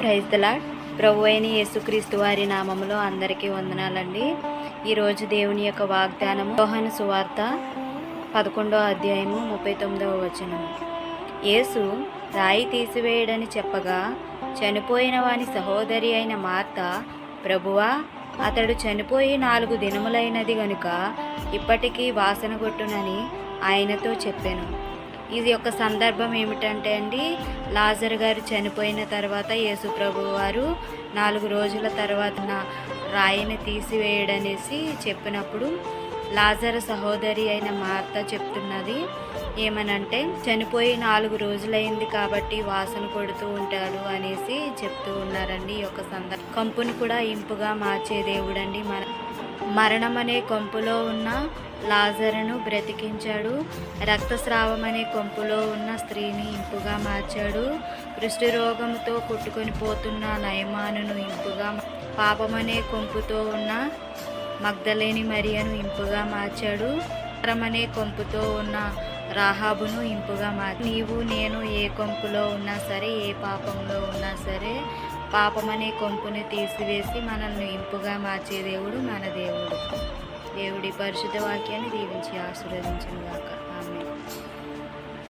Praise the Lord ప్రభు అయిన యేసుక్రీస్తు వారి నామములో అందరికీ వందనాలండి. ఈరోజు దేవుని యొక్క వాగ్దానము రోహన సువార్త పదకొండో అధ్యాయము ముప్పై తొమ్మిదవ వచనం యేసు రాయి తీసివేయడని చెప్పగా చనిపోయిన వాని సహోదరి అయిన మార్త ప్రభువా అతడు చనిపోయి నాలుగు దినములైనది గనుక ఇప్పటికీ వాసన కొట్టునని ఆయనతో చెప్పాను. ఇది ఒక సందర్భం ఏమిటంటే అండి లాజర్ గారు చనిపోయిన తర్వాత యేసుప్రభు వారు నాలుగు రోజుల తర్వాత నా రాయిని తీసివేయడనేసి చెప్పినప్పుడు లాజర్ సహోదరి అయిన మార్త చెప్తున్నది ఏమనంటే చనిపోయి నాలుగు రోజులైంది కాబట్టి వాసన కొడుతూ ఉంటాడు అనేసి చెప్తూ ఉన్నారండి ఈ యొక్క సందర్భం. కంపుని కూడా ఇంపుగా మార్చే దేవుడండి మన మరణం అనే కొంపులో ఉన్న లాజరును బ్రతికించాడు. రక్తస్రావం అనే కొంపులో ఉన్న స్త్రీని ఇంపుగా మార్చాడు. కృష్టి రోగంతో కుట్టుకొని పోతున్న నయమానును ఇంపుగా పాపమనే కొంపుతో ఉన్న మగ్ధలేని మరియను ఇంపుగా మార్చాడు. అనే కొంపుతో ఉన్న రాహాబును ఇంపుగా మార్చి నీవు నేను ఏ కొంపులో ఉన్నా సరే ఏ పాపంలో ఉన్నా సరే పాపమనే కొంపుని తీసివేసి మనల్ని ఇంపుగా మార్చే దేవుడు మన దేవుడు. దేవుడి పరిశుద్ధ వాక్యాన్ని దీవించి ఆశీర్వదించిన గాక